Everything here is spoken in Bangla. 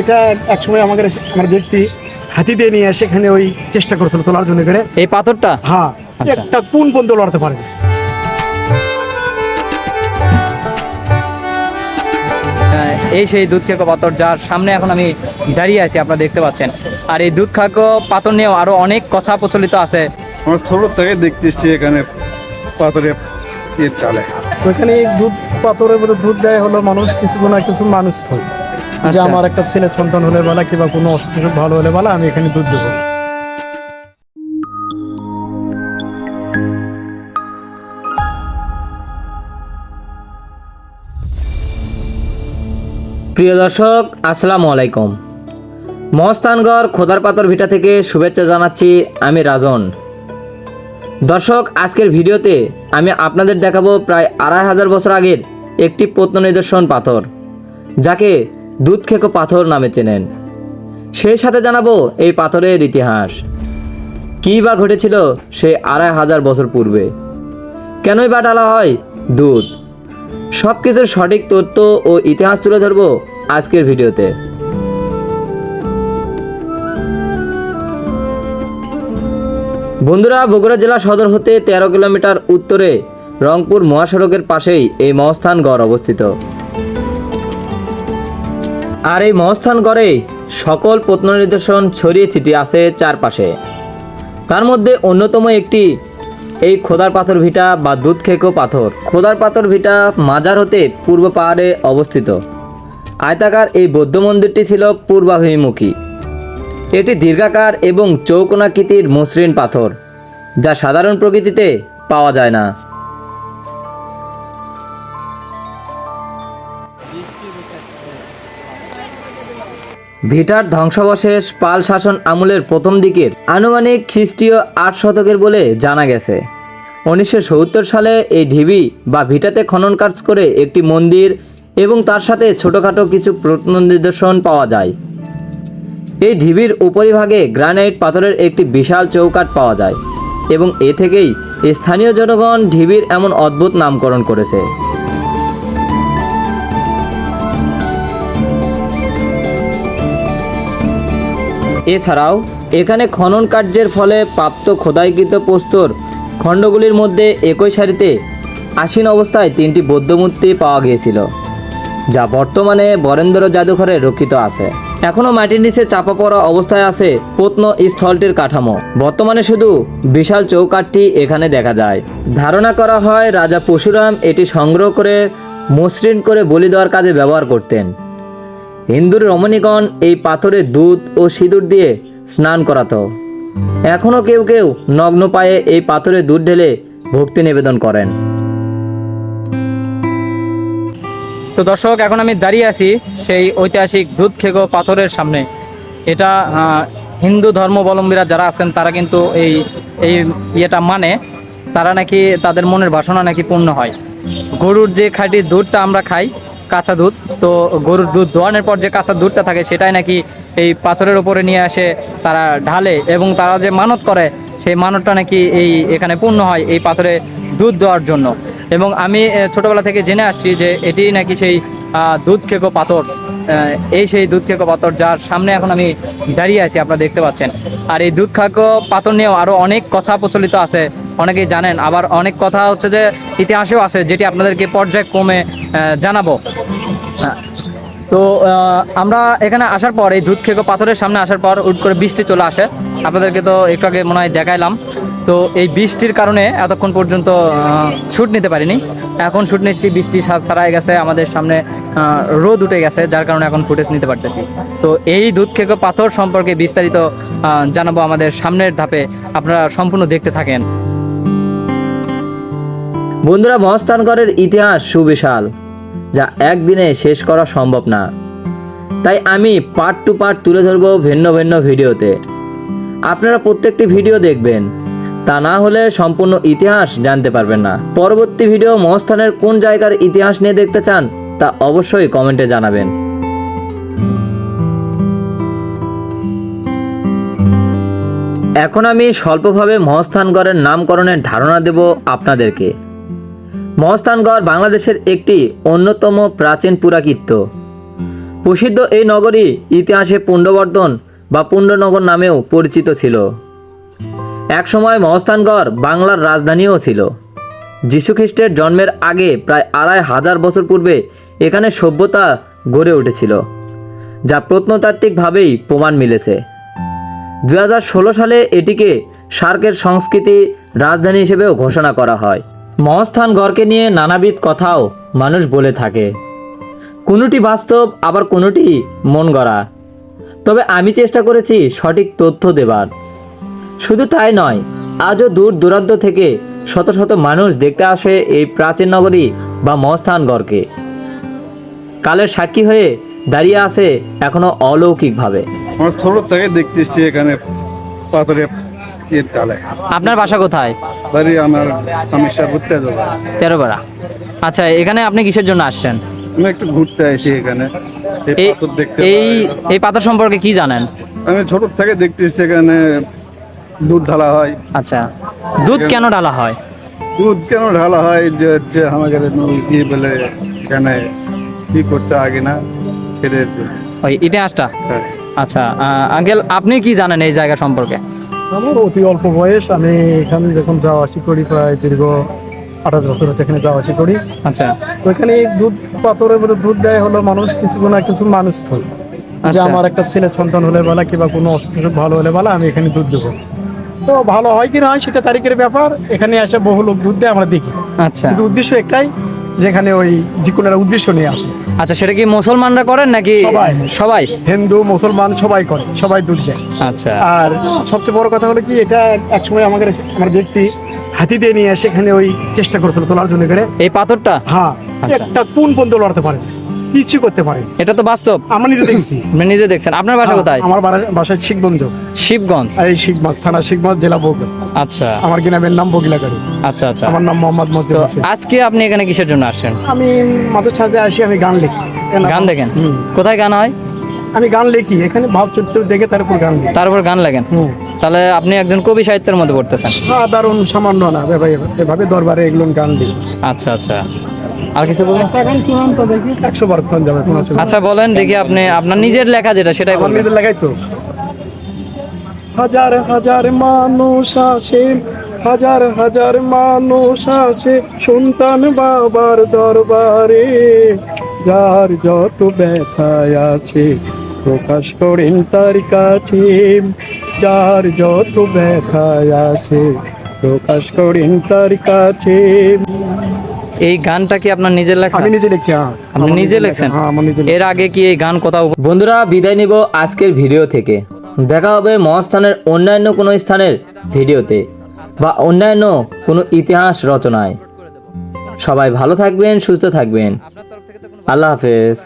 এটা একসময় আমাদের আমরা দেখছি হাতি দিয়ে নিয়ে সেখানে ওই চেষ্টা করেছিল তোলার জন্য করে। এই পাথরটা? হ্যাঁ আচ্ছা। একটা কোন পর্যন্ত লড়তে পারে? এই সেই দুধ খেকো পাথর যার সামনে এখন আমি দাঁড়িয়ে আছি আপনারা দেখতে পাচ্ছেন। আর এই দুধ খেকো পাথর নিয়েও আরও অনেক কথা প্রচলিত আছে। আমরা ছোট থেকে দেখতেছি এখানে পাথরে ইয়ে চালে। ওইখানে দুধ পাথরের মধ্যে দুধ দেয় হলো মানুষ কিছু না কিছু মানুষ হয় যে আচ্ছা। আমার একটা ছেলে সন্তান হলে বলা কিংবা কোনো অসুখ ভালো হলে বলা আমি এখানে দুধ দেবো। প্রিয় দর্শক আসসালামু আলাইকুম। মহস্তানগড় খোদার পাথর ভিটা থেকে শুভেচ্ছা জানাচ্ছি আমি রাজন। দর্শক আজকের ভিডিওতে আমি আপনাদের দেখাবো প্রায় আড়াই হাজার বছর আগের একটি প্রত্ন নিদর্শন পাথর যাকে দুধ খেকো পাথর নামে চেনেন। সেই সাথে জানাব এই পাথরের ইতিহাস। কী বা ঘটেছিল সে আড়াই হাজার বছর পূর্বে? কেনই বা ডালা হয় দুধ? সব কিছুর সঠিক তথ্য ও ইতিহাস তুলে ধরবো আজকের ভিডিওতে। বন্ধুরা, বগুড়া জেলা সদর হতে তেরো কিলোমিটার উত্তরে রংপুর মহাসড়কের পাশেই এই মহস্থান গড় অবস্থিত। আর এই মহস্থান গড়ে সকল প্রত্ননিদর্শন ছড়িয়ে ছিটিয়ে আছে চারপাশে। তার মধ্যে অন্যতম একটি এই খোদার পাথর ভিটা বা দুধ খেকো পাথর। খোদার পাথর ভিটা মাজার হতে পূর্ব পাহাড়ে অবস্থিত। আয়তাকার এই বৌদ্ধ মন্দিরটি ছিল পূর্বাভিমুখী। এটি দীর্ঘাকার এবং চৌকোনাকৃতির মসৃণ পাথর, যা সাধারণ প্রকৃতিতে পাওয়া যায় না। ভিটার ধ্বংসাবশেষ, পাল শাসন আমলের প্রথম দিকের আনুমানিক খ্রিস্টীয় আট শতকের বলে জানা গেছে। উনিশশো সত্তর সালে এই ঢিবি বা ভিটাতে খনন কাজ করে একটি মন্দির এবং তার সাথে ছোটোখাটো কিছু প্রত্ন নিদর্শন পাওয়া যায়। এই ঢিবির উপরিভাগে গ্রানাইট পাথরের একটি বিশাল চৌকাঠ পাওয়া যায় এবং এ থেকেই স্থানীয় জনগণ ঢিবির এমন অদ্ভুত নামকরণ করেছে। এছাড়াও এখানে খনন কার্যের ফলে প্রাপ্ত খোদাইকৃত প্রস্তর খণ্ডগুলির মধ্যে একই সারিতে আসীন অবস্থায় তিনটি বৌদ্ধমূর্তি পাওয়া গিয়েছিল, যা বর্তমানে বরেন্দ্র জাদুঘরে রক্ষিত আছে। এখনও মাটির নিচে চাপা পড়া অবস্থায় আছে প্রত্ন স্থলটির কাঠামো। বর্তমানে শুধু বিশাল চৌকাঠটি এখানে দেখা যায়। ধারণা করা হয় রাজা পরশুরাম এটি সংগ্রহ করে মসৃণ করে বলি দেওয়ার কাজে ব্যবহার করতেন। হিন্দুর রমণীগণ এই পাথরে দুধ ও সিঁদুর দিয়ে স্নান করাতো। এখনও কেউ কেউ নগ্ন পায়ে এই পাথরে দুধ ঢেলে ভক্তি নিবেদন করেন। তো দর্শক, এখন আমি দাঁড়িয়ে আছি সেই ঐতিহাসিক দুধ খেগো পাথরের সামনে। এটা হিন্দু ধর্মাবলম্বীরা যারা আছেন, তারা কিন্তু এই এই ইয়েটা মানে। তারা নাকি তাদের মনের বাসনা নাকি পূর্ণ হয়। গরুর যে খাঁটি দুধটা আমরা খাই কাঁচা দুধ। তো গরুর দুধ দোয়ানোর পর যে কাঁচা দুধটা থাকে, সেটাই নাকি এই পাথরের উপরে নিয়ে আসে, তারা ঢালে এবং তারা যে মানত করে, সেই মানতটা নাকি এই এখানে পূর্ণ হয় এই পাথরে দুধ দেওয়ার জন্য। এবং আমি ছোটবেলা থেকে জেনে আসছি যে এটি নাকি সেই দুধ খেকো পাথর এই সেই দুধ খেকো পাথর যার সামনে এখন আমি দাঁড়িয়ে আছি, আপনারা দেখতে পাচ্ছেন। আর এই দুধ খেকো পাথর নিয়েও আরও অনেক কথা প্রচলিত আছে। অনেকেই জানেন, আবার অনেক কথা হচ্ছে যে ইতিহাসেও আছে যেটি আপনাদেরকে পর্যায়ক্রমে জানাব। তো আমরা এখানে আসার পর, এই দুধ খেকো পাথরের সামনে আসার পর উট করে বৃষ্টি চলে আসে। আপনাদেরকে তো একটু আগে মনে হয় দেখাইলাম। তো, এই বৃষ্টির কারণে এতক্ষণ পর্যন্ত শ্যুট নিতে পারিনি। এখন শ্যুট নিচ্ছি, বৃষ্টি ছাড়াই গেছে, আমাদের সামনে রোদ উঠে গেছে, যার কারণে এখন ফুটেজ নিতে পারতেছি। তো, এই দুধ খেকো পাথর সম্পর্কে বিস্তারিত জানাব আমাদের সামনের ধাপে। আপনারা সম্পূর্ণ দেখতে থাকেন। বন্ধুরা মহস্থানগড়ের ইতিহাস সুবিশাল, যা একদিনে শেষ করা সম্ভব না। তাই আমি পার্ট টু পার্ট তুলে ধরবো ভিন্ন ভিন্ন ভিডিওতে। আপনারা প্রত্যেকটি ভিডিও দেখবেন, তা না হলে সম্পূর্ণ ইতিহাস জানতে পারবেন না। পরবর্তী ভিডিও মহস্থানের কোন জায়গার ইতিহাস নিয়ে দেখতে চান, তা অবশ্যই কমেন্টে জানাবেন। এখন আমি স্বল্পভাবে মহস্থানগড়ের নামকরণের ধারণা দেব আপনাদেরকে। মহস্থানগড় বাংলাদেশের একটি অন্যতম প্রাচীন পুরাকীর্ত। প্রসিদ্ধ এই নগরী ইতিহাসে পুণ্ডবর্ধন বা পুণ্ডনগর নামেও পরিচিত ছিল। একসময় মহস্থানগড় বাংলার রাজধানীও ছিল। যীশুখ্রিস্টের জন্মের আগে প্রায় আড়াই হাজার বছর পূর্বে এখানে সভ্যতা গড়ে উঠেছিল, যা প্রত্নতাত্ত্বিকভাবেই প্রমাণ মিলেছে। দু হাজার ষোলো সালে এটিকে সার্কের সংস্কৃতি রাজধানী হিসেবেও ঘোষণা করা হয়। মহস্থানগড়কে নিয়ে নানাবিধ কথাও মানুষ বলে থাকে। কোনোটি বাস্তব, আবার কোনোটি মন গড়া। তবে আমি চেষ্টা করেছি সঠিক তথ্য দেবার। শুধু তাই নয়, আজও দূর দূরান্ত থেকে শত শত মানুষ দেখতে আসে এই প্রাচীন নগরী বা মহস্থান গড়কে। কালের সাক্ষী হয়ে দাঁড়িয়ে আছে এখনও অলৌকিকভাবে। আমার ছোট থেকে দেখতেছি এখানে পাথরে আপনার বাসা কোথায়? বাড়ি আমার যাব। তেরোপাড়া। আচ্ছা এখানে আপনি কিসের জন্য আসছেন? আমি একটু ঘুরতে আসি এখানে। এই এই পাথর সম্পর্কে কি জানেন? আমি ছোট থেকে দেখতেছি এখানে দুধ ঢালা হয়। আচ্ছা দুধ কেন ঢালা হয়? দুধ কেন ঢালা হয়? যে হচ্ছে আমাদের কি বলে এখানে কি করছে আগে না ছেড়ে ওই ইতিহাসটা? হ্যাঁ। আচ্ছা আঙ্কেল আপনি কি জানেন এই জায়গা সম্পর্কে? আমার অতি অল্প বয়স। আমি এখানে যখন যাওয়া আসি করি প্রায় দীর্ঘ আঠাশ বছর হচ্ছে এখানে যাওয়া আসি করি। আচ্ছা। তো এখানে দুধ পাথরের মধ্যে দুধ দেয় হলো মানুষ কিছু না কিছু মানুষ থই। যে আচ্ছা। আমার একটা ছেলে সন্তান হলে বলা কিংবা কোনো অসুখ ভালো হলে বলা আমি এখানে দুধ দেবো। তো ভালো হয় কি না হয় সেটা তারিখের ব্যাপার। এখানে এসে বহু লোক দুধ দেয় আমরা দেখি। আচ্ছা। কিন্তু উদ্দেশ্য একটাই যেখানে ওই যে কোনো একটা উদ্দেশ্য নিয়ে আসে। আচ্ছা সেটা কি মুসলমানরা করেন নাকি সবাই। সবাই? হিন্দু মুসলমান সবাই করে সবাই দুধ দেয়। আচ্ছা। আর সবচেয়ে বড় কথা হলো কি এটা একসময় আমাদের আমরা দেখছি হাতি দিয়ে নিয়ে সেখানে ওই চেষ্টা করেছিল তোলার জন্য করে। এই পাথরটা? হ্যাঁ আচ্ছা। একটা কোন পর্যন্ত লড়তে পারে। কিছু করতে পারে। এটা তো বাস্তব। আমরা নিজে দেখছি। আপনি নিজে দেখছেন। আপনার বাসা কোথায়? আমার বাড়া- বাসায় শিখগঞ্জ শিবগঞ্জ? আর এই শিখগঞ্জ থানা শিখগঞ্জ জেলা বগুড়া। আচ্ছা। আমার গ্রামের নাম বগিলাগাড়ি আচ্ছা আচ্ছা। আমার নাম মোহাম্মদ মধ্যে আজকে আপনি এখানে কিসের জন্য আসছেন? আমি মাঝে সাথে আসি আমি গান লিখি। গান দেখেন? হুম। কোথায় গান হয়? আমি গান লিখি। এখানে ভাব চরিত্র দেখে তার উপর গান লিখি। তারপর গান লাগেন হুম। তাহলে আপনি একজন কবি সাহিত্যের মধ্যে পড়তেছেন। হ্যাঁ দারুণ সামান্য না এভাবে এভাবে দরবারে এগুলো গান লিখি। আচ্ছা আচ্ছা। আর কিছু বলুন। আচ্ছা বলেন দেখি আপনি আপনার নিজের লেখা যেটা সেটাই বলবেন। নিজের লাগাই তো। হাজার হাজার মানুষ আসে হাজার হাজার মানুষ আসে সন্তান বাবার দরবারে। যার যত ব্যথায় আছে প্রকাশ করেন তার কাছে। যার যত ব্যথায় আছে প্রকাশ করেন তার কাছে। এই গানটা কি আপনার নিজের লেখা? আমি নিজে লিখছি হ্যাঁ। আপনি নিজে লিখছেন? হ্যাঁ এর আগে কি এই গান কোথাও বন্ধুরা বিদায় নিব আজকের ভিডিও থেকে। দেখা হবে মহাস্থানের অন্যান্য কোনো স্থানের ভিডিওতে বা অন্যান্য কোনো ইতিহাস রচনায়। সবাই ভালো থাকবেন সুস্থ থাকবেন। আল্লাহ হাফেজ।